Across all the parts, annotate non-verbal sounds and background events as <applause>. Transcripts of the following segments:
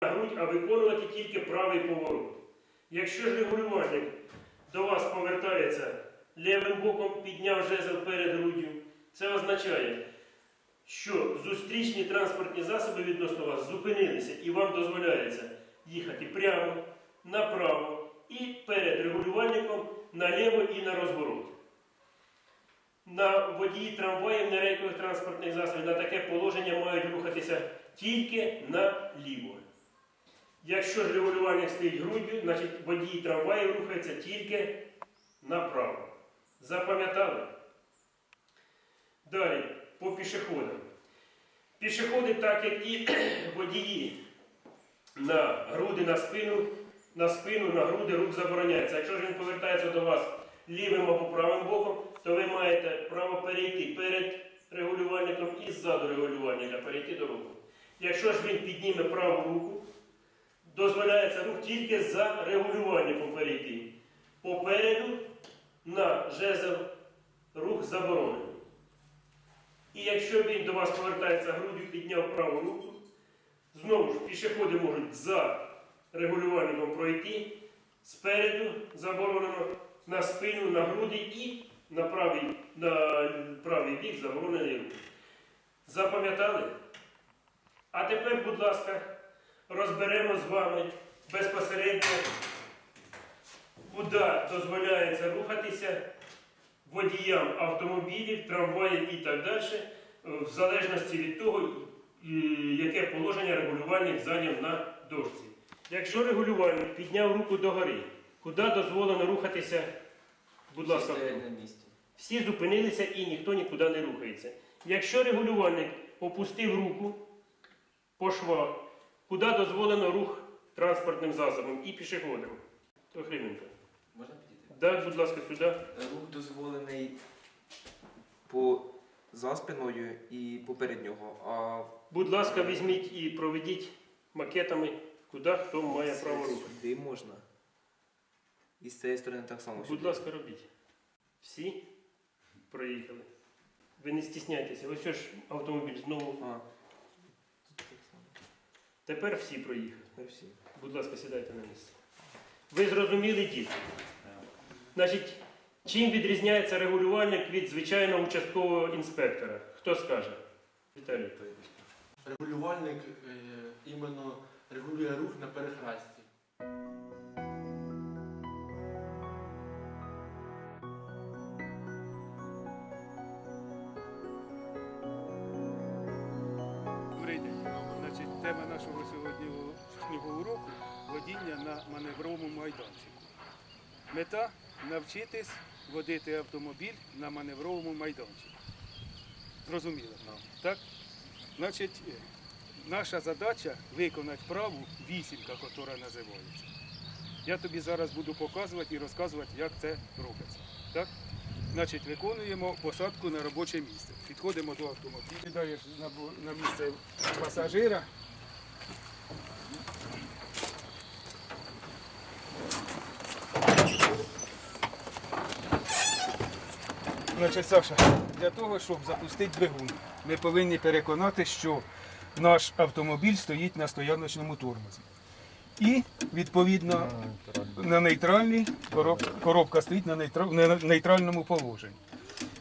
грудь, а виконувати тільки правий поворот. Якщо ж регулювальник до вас повертається лівим боком, підняв жезл перед груддю, це означає, що зустрічні транспортні засоби відносно вас зупинилися і вам дозволяється їхати прямо, направо і перед регулювальником наліво і на розворот. На водії трамваїв, на рейкових транспортних засобів на таке положення мають рухатися тільки наліво. Якщо ж регулювальник стоїть груддю, значить водії трамваїв рухаються тільки направо. Запам'ятали? Далі, по пішоходам. Пішоходи, так як і <clears throat> водії на груди, на спину, на спину, на груди рух забороняється. Якщо ж він повертається до вас лівим або правим боком, то ви маєте право перейти перед регулювальником і ззаду регулювальника перейти до руху. Якщо ж він підніме праву руку, дозволяється рух тільки за регулювальником перейти. Попереду на жезл рух заборонений. І якщо він до вас повертається грудью, підняв праву руку, знову ж пішоходи можуть за регулювальником пройти, спереду заборонено, на спину, на груди і на правий, на правий бік заборонений рух. Запам'ятали? А тепер, будь ласка, розберемо з вами безпосередньо, куди дозволяється рухатися водіям автомобілів, трамваїв і так далі, в залежності від того, яке положення регулювальник зайняв на дошці. Якщо регулювальник підняв руку догори, куди дозволено рухатися, будь ласка, всі зупинилися і ніхто нікуди не рухається. Якщо регулювальник опустив руку по швах, куди дозволено рух транспортним засобом і пішоходам, то Хрименко. Можна підійти? Так, будь ласка, сюди. Рух дозволений по за спиною і поперед нього, а Будь ласка, візьміть і проведіть макетами, куди хто має право руху. сюди можна. І з цієї сторони так само. Будь сюди. ласка, робіть. Всі проїхали. Ви не стісняйтеся. Ось ж автомобіль знову. А. Тепер всі проїхали. Не всі. Будь ласка, сідайте на місце. Ви зрозуміли, діти? Значить, чим відрізняється регулювальник від звичайного участкового інспектора? Хто скаже? Віталій. Регулювальник е, іменно регулює рух на перехресті. Тема нашого сьогоднішнього уроку водіння на маневровому майданчику. Мета навчитись водити автомобіль на маневровому майданчику. Зрозуміло? Так? Значить, е, наша задача виконати вправу вісімка, яка називається. Я тобі зараз буду показувати і розказувати, як це робиться. Так? Значить, виконуємо посадку на робоче місце. Підходимо до автомобіля. Сідаєш на, на місце пасажира. Значить, Саша, для того, щоб запустити двигун, ми повинні переконати, що наш автомобіль стоїть на стояночному тормозі. І, відповідно, на нейтральній короб- коробка стоїть на нейтральному положенні.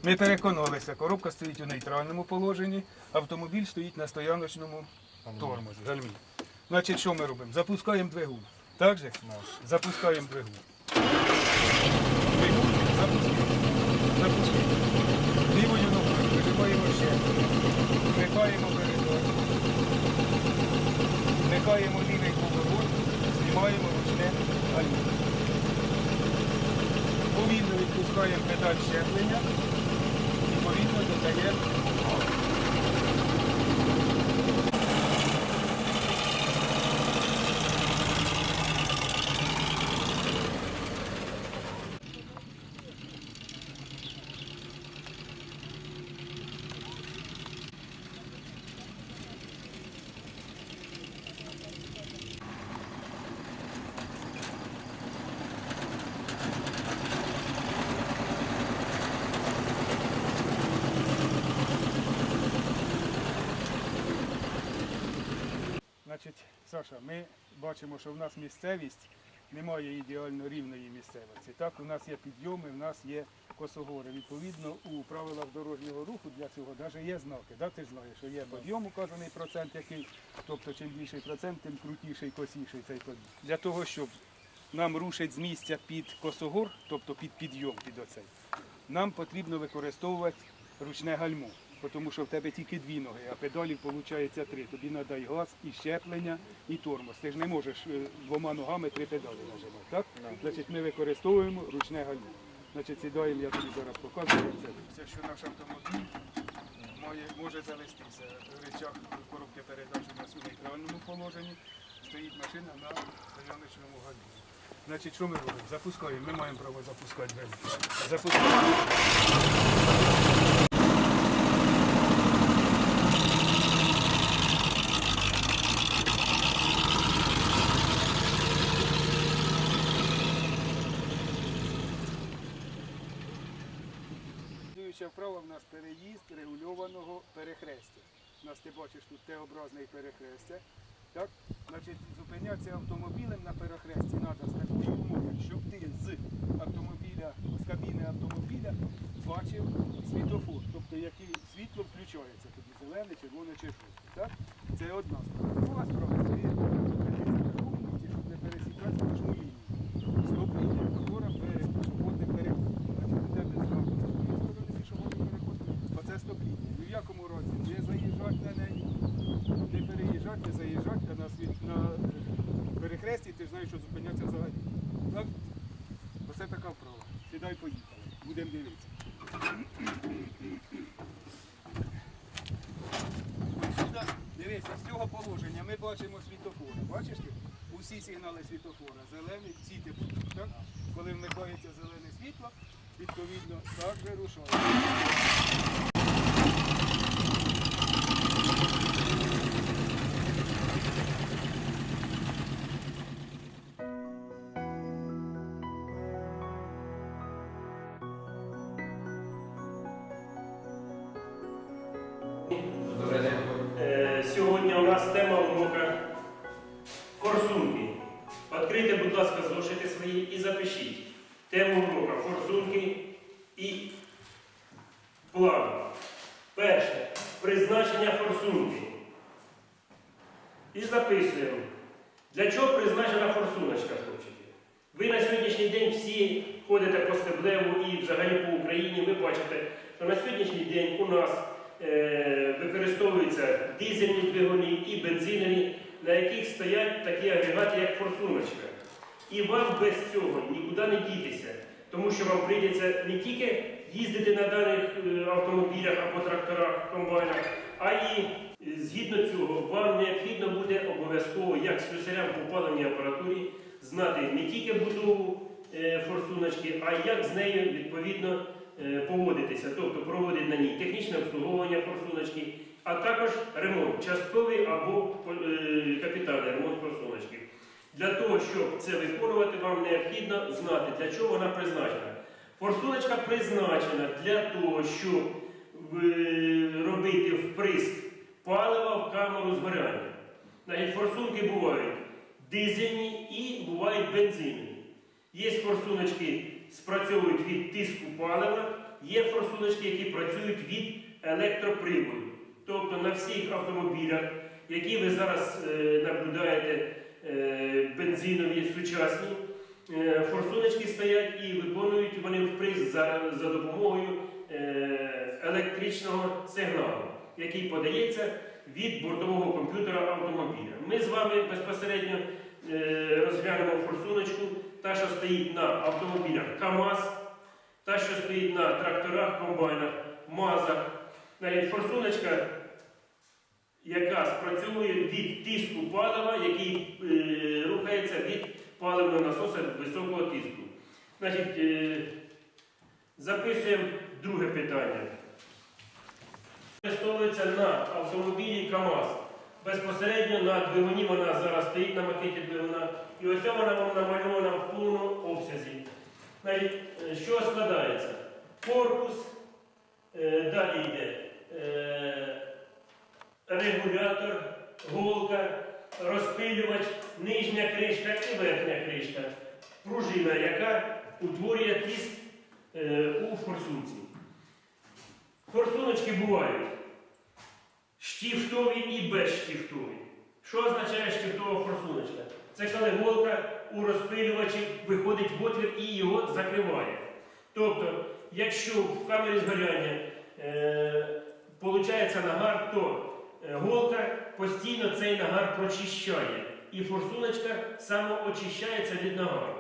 Ми переконалися, коробка стоїть у нейтральному положенні, автомобіль стоїть на стояночному тормозі, гальмі. Значить, що ми робимо? Запускаємо двигун. Так же? Запускаємо двигун. Двигун запустили. Запустили. Лівою ногою вижимаємо ще. Вмикаємо передок. Вмикаємо лівий поворот, знімаємо ручне гальмо. Повільно відпускаємо педаль щеплення і повільно додаємо. Саша, ми бачимо, що в нас місцевість немає ідеально рівної місцевості. Так, у нас є підйоми, в нас є косогори. Відповідно, у правилах дорожнього руху для цього навіть є знаки. Да? Ти ж знаєш, що є підйом указаний процент, який, тобто чим більший процент, тим крутіший, косіший цей підйом. Для того, щоб нам рушить з місця під косогор, тобто під підйом під оцей, нам потрібно використовувати ручне гальмо. Тому що в тебе тільки дві ноги, а педалів виходить три. Тобі треба і газ, і щеплення, і тормоз. Ти ж не можеш е, двома ногами три педалі нажимати. Так? Значить, ми використовуємо ручне гальмо. Значить, сідаємо, я тобі зараз покажу. Це все, що наш автомобіль має, може завестися. Рычаг коробки передач у нас у нейтральному положенні. Стоїть машина на стояночному гальмі. Значить, що ми робимо? Запускаємо. Ми маємо право запускати двигун. Запускаємо. Слідуюча вправа в нас переїзд регульованого перехрестя. У нас ти бачиш тут Т-образний перехрестя. Так? Значить, зупинятися автомобілем на перехресті треба з такою щоб ти з автомобіля, з кабіни автомобіля бачив світофор, тобто який світло включається тобі зелене, червоне чи жовте. Це одна справа. Друга справа це є зупинитися в такому місці, щоб не пересікати кожну лінію. Стоп лінія мотора перед пішохідним переходом. Значить, у тебе зразу з однієї сторони пішохідний переход, оце стоп лінія. Ні в якому разі не заїжджати на неї, не переїжджати, не заїжджати, а на, світ, на перехресті ти ж знаєш, що зупинятися взагалі. Так? Оце така вправа. Сідай поїхали. Будемо дивитися. Ось сюди, дивися, з цього положення ми бачимо світофори. Бачиш ти? Усі сигнали світофора. зелені, ці типу. Коли вмикається зелене світло, відповідно так вирушає. Використовуються дизельні двигуни і бензинові, на яких стоять такі агрегати, як форсуночка. І вам без цього нікуди не дітися, тому що вам прийдеться не тільки їздити на даних е, автомобілях або тракторах, комбайнах, а і е, згідно цього вам необхідно буде обов'язково, як слюсарям по паливній апаратурі, знати не тільки будову е, форсуночки, а як з нею відповідно поводитися, тобто проводити на ній технічне обслуговування форсуночки, а також ремонт, частковий або е, капітальний ремонт форсуночки. Для того, щоб це виконувати, вам необхідно знати, для чого вона призначена. Форсуночка призначена для того, щоб е, робити вприск палива в камеру згоряння. Значить, форсунки бувають дизельні і бувають бензинові. Є форсуночки, спрацьовують від тиску палива, є форсуночки, які працюють від електроприводу. Тобто на всіх автомобілях, які ви зараз е, наблюдаєте, е, бензинові сучасні, е, форсуночки стоять і виконують вони вприск за, за допомогою електричного сигналу, який подається від бортового комп'ютера автомобіля. Ми з вами безпосередньо розглянемо форсуночку, та, що стоїть на автомобілях КАМАЗ, та, що стоїть на тракторах, комбайнах, МАЗах. Навіть форсуночка, яка спрацьовує від тиску палива, який е, рухається від паливного насоса високого тиску. Значить, е, записуємо друге питання. Використовується на автомобілі КАМАЗ. Безпосередньо на двигуні вона зараз стоїть на макеті двигуна. І ось вона вам намальована в повному обсязі. Значить, е, що складається? Корпус, е, далі йде регулятор, голка, розпилювач, нижня кришка і верхня кришка. Пружина, яка утворює тиск е, у форсунці. Форсуночки бувають штифтові і безштифтові. Що означає штифтова форсуночка? Це коли голка у розпилювачі виходить в отвір і його закриває. Тобто, якщо в камері згоряння е, получається нагар, то е, голка постійно цей нагар прочищає. І форсуночка самоочищається від нагару.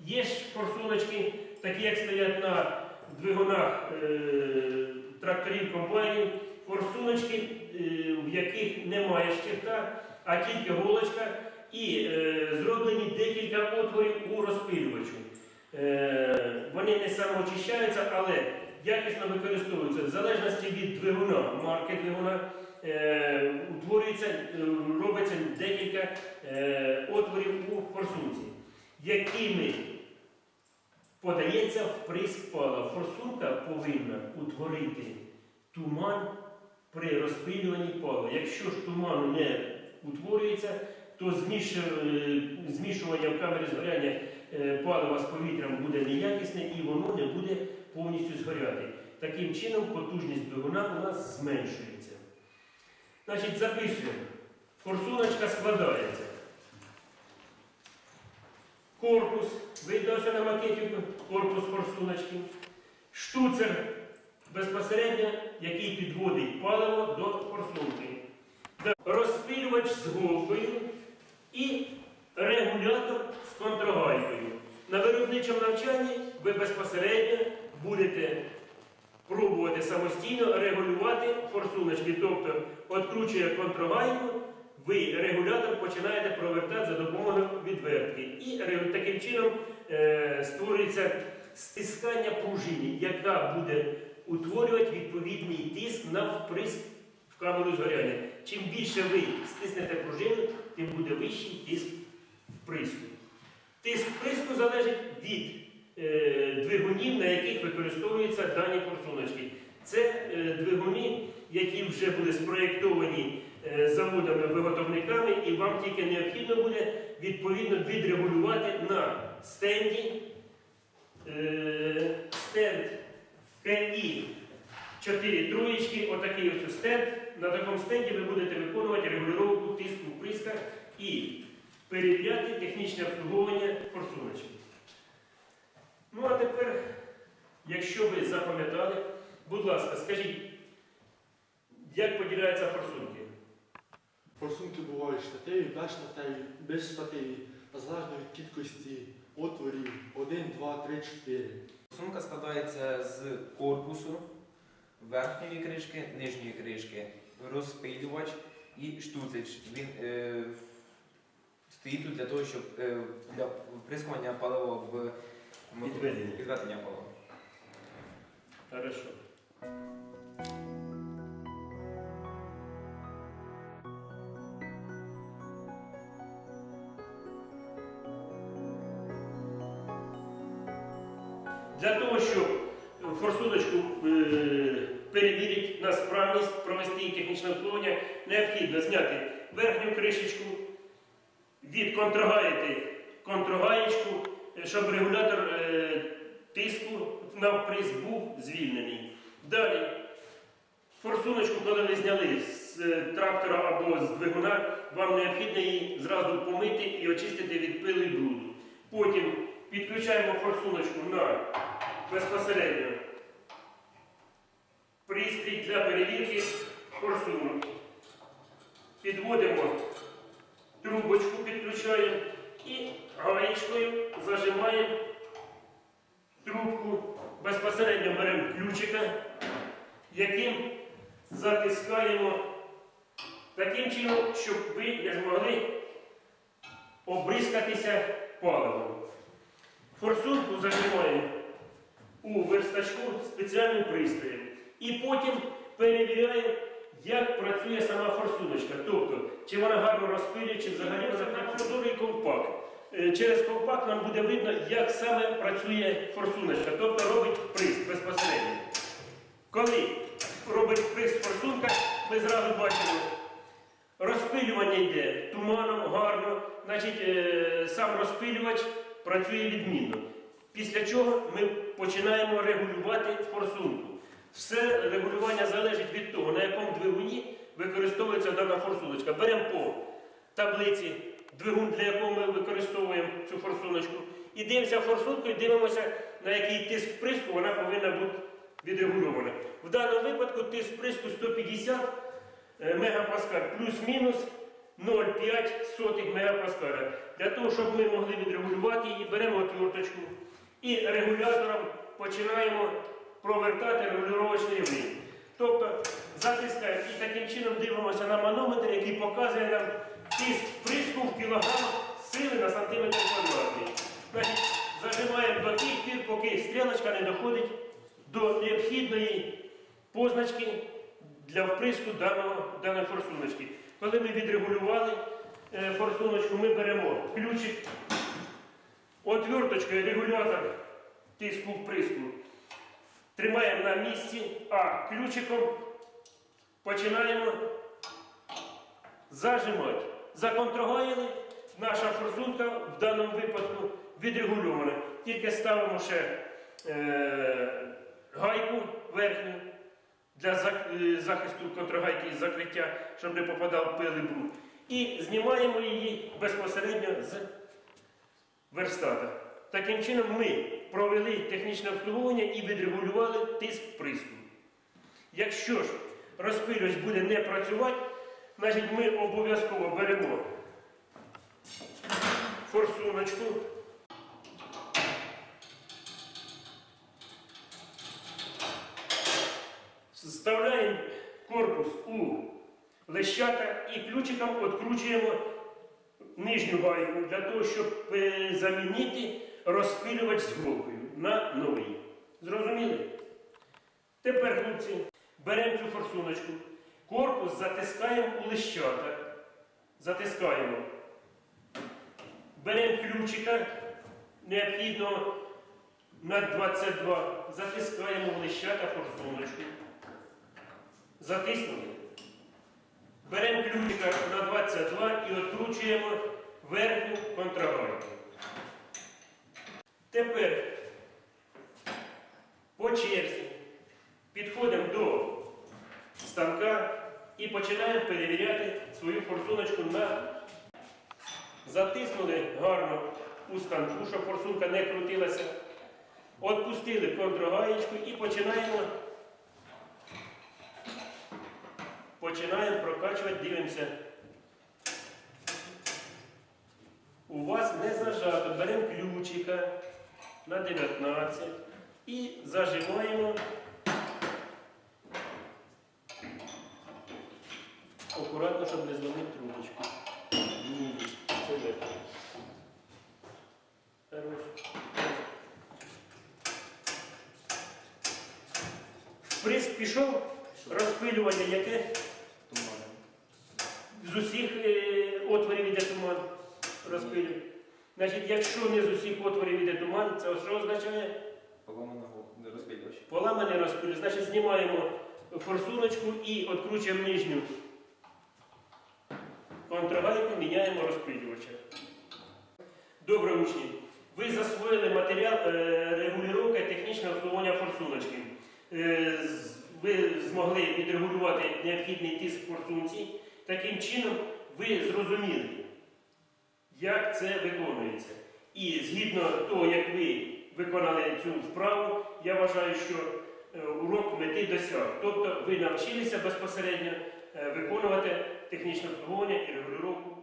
Є ж форсуночки, такі як стоять на двигунах е, тракторів комбайнів, форсуночки, е, в яких немає щифта, а тільки голочка, і е, зроблені декілька отворів у розпилювачу. Е, вони не самоочищаються, але якісно використовуються. В залежності від двигуна, марки двигуна, е, утворюється, е, робиться декілька е, отворів у форсунці, якими подається вприск пала. Форсунка повинна утворити туман при розпилюванні пала. Якщо ж туману не утворюється, то змішування в камері згоряння палива з повітрям буде неякісне і воно не буде повністю згоряти. Таким чином потужність двигуна у нас зменшується. Значить, записуємо. Форсуночка складається. Корпус, видно все на макеті, корпус форсуночки. Штуцер безпосередньо, який підводить паливо до форсунки. Розпилювач з голкою і регулятор з контрагайкою. На виробничому навчанні ви безпосередньо будете пробувати самостійно регулювати форсуночки. Тобто, відкручує контрагайку, ви регулятор починаєте провертати за допомогою відвертки. І таким чином е, створюється стискання пружини, яка буде утворювати відповідний тиск на вприск в камеру згоряння. Чим більше ви стиснете пружину, тим буде вищий тиск вприску. Тиск вприску залежить від двигунів, на яких використовуються дані форсуночки. Це е, двигуни, які вже були спроєктовані е, заводами-виготовниками, і вам тільки необхідно буде відповідно відрегулювати на стенді е, стенд КІ 4 троєчки, отакий ось стенд. На такому стенді ви будете виконувати регулювання тиску вприска і перевіряти технічне обслуговування форсуночки. Ну а тепер, якщо ви запам'ятали, будь ласка, скажіть, як поділяються форсунки? Форсунки бувають штативі, безштативі, безштативі, залежно від кількості отворів 1, 2, 3, 4. Сумка складається з корпусу, верхньої кришки, нижньої кришки, розпилювач і штуцич. Він е, стоїть тут для того, щоб е, для вприскування палива в. Підведення. Підведення палива. Хорошо. Для того, щоб форсуночку е, перевірити на справність, провести її технічне обслуговування, необхідно зняти верхню кришечку, відконтрагаїти контрагаєчку, е, щоб регулятор е, тиску навприз був звільнений. Далі, форсуночку, коли ви зняли з е, трактора або з двигуна, вам необхідно її зразу помити і очистити від пили і бруду. Потім підключаємо форсуночку на безпосередньо пристрій для перевірки форсунок. Підводимо трубочку, підключаємо і гаєчкою зажимаємо трубку, безпосередньо беремо ключика, яким затискаємо таким чином, щоб ви не змогли обрискатися паливом. Форсунку зажимаємо у верстачку спеціальним пристроєм. І потім перевіряємо, як працює сама форсуночка. Тобто, чи вона гарно розпилює, чи взагалі вона працює ковпак. Е, Через ковпак нам буде видно, як саме працює форсуночка, тобто робить приз безпосередньо. Коли робить приз форсунка, ми зразу бачимо Розпилювання йде туманом, гарно, значить е, сам розпилювач працює відмінно. Після чого ми починаємо регулювати форсунку. Все регулювання залежить від того, на якому двигуні використовується дана форсуночка. Беремо по таблиці двигун, для якого ми використовуємо цю форсуночку, і дивимося форсунку і дивимося, на який тиск приску вона повинна бути відрегульована. В даному випадку тиск приску 150 е, мегапаскаль плюс-мінус 0,5 мегапаскаля. Для того, щоб ми могли відрегулювати її, беремо отверточку і регулятором починаємо провертати регулювачний рівень. Тобто затискаємо і таким чином дивимося на манометр, який показує нам тиск приску в кілограмах сили на сантиметр квадратний. Зажимаємо до тих пір, поки стрілочка не доходить до необхідної позначки для вприску даного, даної форсуночки. Коли ми відрегулювали е, форсуночку, ми беремо ключик, отверточкою регулятор тиску вприску тримаємо на місці, а ключиком починаємо зажимати. Законтрагаяли, наша форсунка в даному випадку відрегульована. Тільки ставимо ще е, гайку верхню для е, захисту контрагайки і закриття, щоб не попадав пил і. І знімаємо її безпосередньо з верстата. Таким чином ми провели технічне обслуговування і відрегулювали тиск приску. Якщо ж розпилювач буде не працювати, значить ми обов'язково беремо форсуночку. Вставляємо корпус у лещата і ключиком відкручуємо нижню гайку для того, щоб е, замінити розпилювач з голкою на новий. Зрозуміли? Тепер, хлопці, беремо цю форсуночку, корпус затискаємо у лищата. Затискаємо. Беремо ключика, необхідно на 22, затискаємо в лищата форсуночку. Затиснули. Беремо ключика на 22 і відкручуємо верхню контрагайку. Тепер по черзі підходимо до станка і починаємо перевіряти свою форсуночку на затиснули гарно у станку, щоб форсунка не крутилася. Отпустили контргаєчку і починаємо починаємо прокачувати, дивимося. У вас не зажато. Беремо ключика на 19 і зажимаємо. Акуратно, щоб не зломити трубочку. Ні, це легко. Хорош. Вприск пішов, розпилювання яке? Туманом. З усіх е, отворів іде туман розпилює. Значить, якщо не з усіх отворів іде туман, це що означає? Поламаного розпилювач. Поламаний розпилює. Значить, знімаємо форсуночку і відкручуємо нижню контрагайку, міняємо розпилювача. Добре, учні. Ви засвоїли матеріал е, регулювання технічного обслуговування форсуночки. Е, з- ви змогли відрегулювати необхідний тиск форсунці. Таким чином ви зрозуміли, як це виконується. І згідно того, як ви виконали цю вправу, я вважаю, що е, урок мети досяг. Тобто ви навчилися безпосередньо е, виконувати технічне обслуговування і регулювання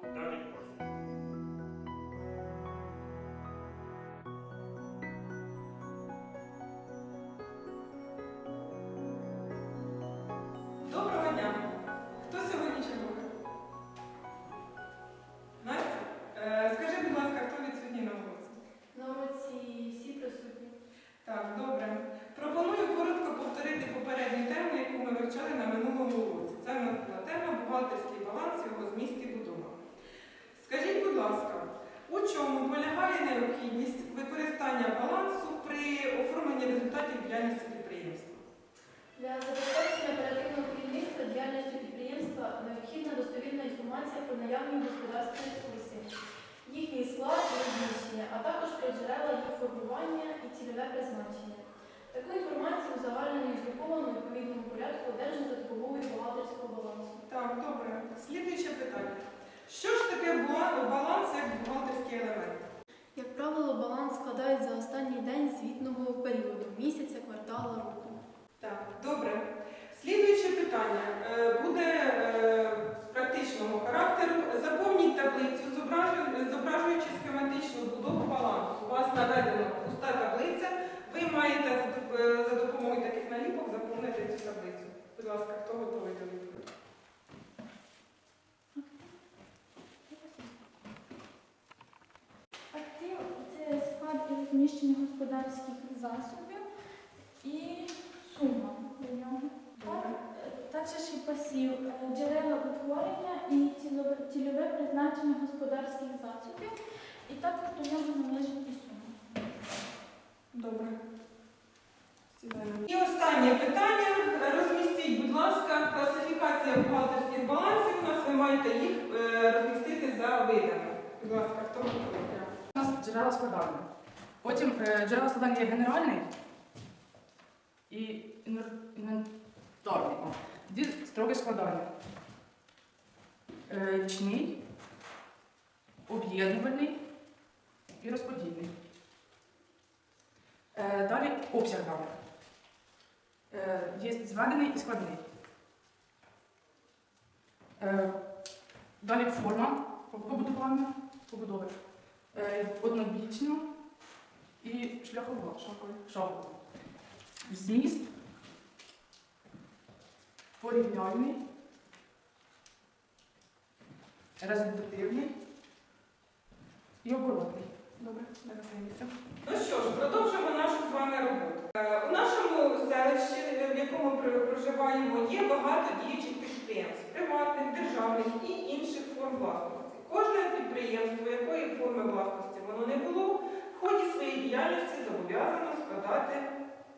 оформленні результатів діяльності підприємства? Для забезпечення оперативного керівництва діяльністю підприємства необхідна достовірна інформація про наявні господарські ресурси, їхній склад і розміщення, а також про джерела їх формування і цільове призначення. Таку інформацію узагальнено і згруповано у відповідному порядку одержано за допомогою бухгалтерського балансу. Так, добре. Слідуюче питання. Що ж таке баланс як бухгалтерський елемент? Правило, баланс складають за останній день звітного періоду місяця, квартала, року. Так, добре. Слідуюче питання е, буде е, практичного характеру. Заповніть таблицю, зображуючи схематичну будову балансу. У вас наведена пуста таблиця. Ви маєте е, за допомогою таких наліпок заповнити цю таблицю. Будь ласка, хто готовий до відповіді? Актив це склад і розміщення господарських засобів і сума до нього. Так, Також і пасів, е, джерела утворення і цільове, цільове призначення господарських засобів. І також до нього належить і сума. Добре. І останнє питання. Розмістіть, будь ласка, класифікація бухгалтерських балансів. У нас ви маєте їх е, розмістити за видами. Будь ласка, хто? У нас джерела складання. Потім е, джерела складання є генеральний і інвентарний. Тоді строки складання. Е, Річний, об'єднувальний і розподільний. Е, Далі обсяг даних. Є зведений і складний. Далі форма побудування, побудови однобічно і шахова. шахова. Зміст порівняльний, результативний і оборотний. Добре, зараз місце. Ну що ж, продовжимо нашу з вами роботу. Е, У нашому селищі, е, в якому проживаємо, є багато діючих підприємств, приватних, державних і інших форм власності. Кожне підприємство, якої форми власності воно не було, в ході своєї діяльності зобов'язано складати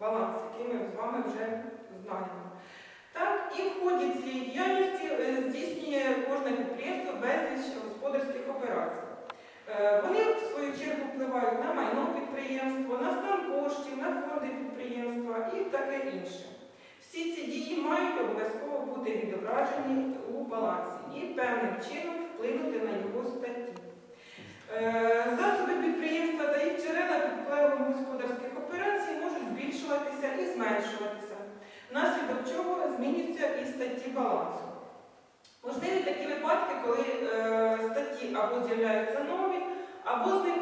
баланс, який ми з вами вже знаємо. Так, і в ході цієї діяльності е, здійснює кожне підприємство безліч господарських операцій. Е, Вони в свою чергу впливають на майно підприємства, на стан коштів, на фонди підприємства і таке інше. Всі ці дії мають обов'язково бути відображені у балансі і певним чином вплинути на його статті. Е, Засоби підприємства та їх джерела під впливом господарських операцій можуть збільшуватися і зменшуватися, внаслідок чого змінюються і статті балансу. Можливі такі випадки, коли е, статті або з'являються нові, або з них